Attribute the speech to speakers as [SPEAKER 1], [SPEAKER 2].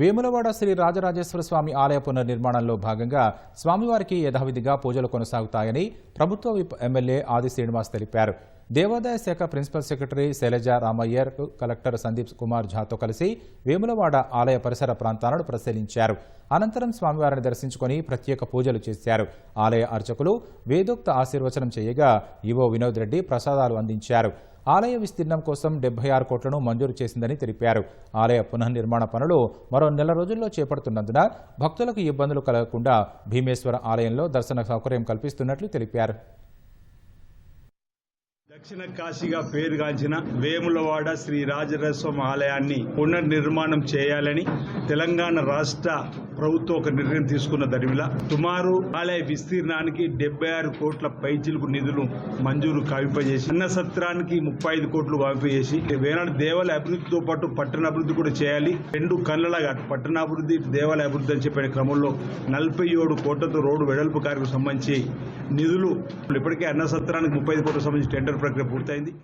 [SPEAKER 1] వేములవాడ శ్రీ రాజరాజేశ్వర స్వామి ఆలయ పునర్నిర్మాణంలో భాగంగా స్వామివారికి యథావిధిగా పూజలు కొనసాగుతాయని ప్రభుత్వ ఎమ్మెల్యే ఆది శ్రీనివాస్ తెలిపారు. దేవాదాయ శాఖ principal secretary Shailaja Ramaiyer collector Sandeep Kumar ఝాతో కలిసి వేములవాడ ఆలయ పరిసర ప్రాంతాలను పరిశీలించారు. అనంతరం స్వామివారిని దర్శించుకొని ప్రత్యేక పూజలు చేశారు. ఆలయ అర్చకులు వేదోక్త ఆశీర్వచనం చేయగా ఈవో వినోద్ రెడ్డి ప్రసాదాలు అందించారు. ఆలయ విస్తీర్ణం కోసం డెబ్బై ఆరు కోట్లను మంజూరు చేసిందని తెలిపారు. ఆలయ పునర్నిర్మాణ పనులు మరో నెల రోజుల్లో చేపడుతున్నందున భక్తులకు ఇబ్బందులు కలగకుండా భీమేశ్వర ఆలయంలో దర్శన సౌకర్యం కల్పిస్తున్నట్లు తెలిపారు.
[SPEAKER 2] దక్షిణ కాశీగా పేరుగాంచిన వేములవాడ శ్రీ రాజరాజస్వామి ఆలయాన్ని పునర్నిర్మాణం చేయాలని తెలంగాణ రాష్ట్ర ప్రభుత్వం ఒక నిర్ణయం తీసుకున్న దరిమిలా సుమారు ఆలయ విస్తీర్ణానికి డెబ్బై ఆరు కోట్ల పైచిలకు నిధులు మంజూరు కావింపజేసి అన్న సత్రానికి ముప్పై ఐదు కోట్లు కావింపజేసి వేనాడు దేవాలయ అభివృద్ధితో పాటు పట్టణాభివృద్ధి కూడా చేయాలి. రెండు కళ్ళలాగా పట్టణాభివృద్ధి దేవాలయ అభివృద్ధి అని చెప్పిన క్రమంలో నలభై ఏడు కోట్లతో రోడ్డు వెడల్పు కార్యకు సంబంధించి నిధులు. ఇప్పటికే అన్న సత్రానికి ముప్పై ఐదు కోట్లకు సంబంధించి టెండర్ ప్రక్రియ పూర్తయింది.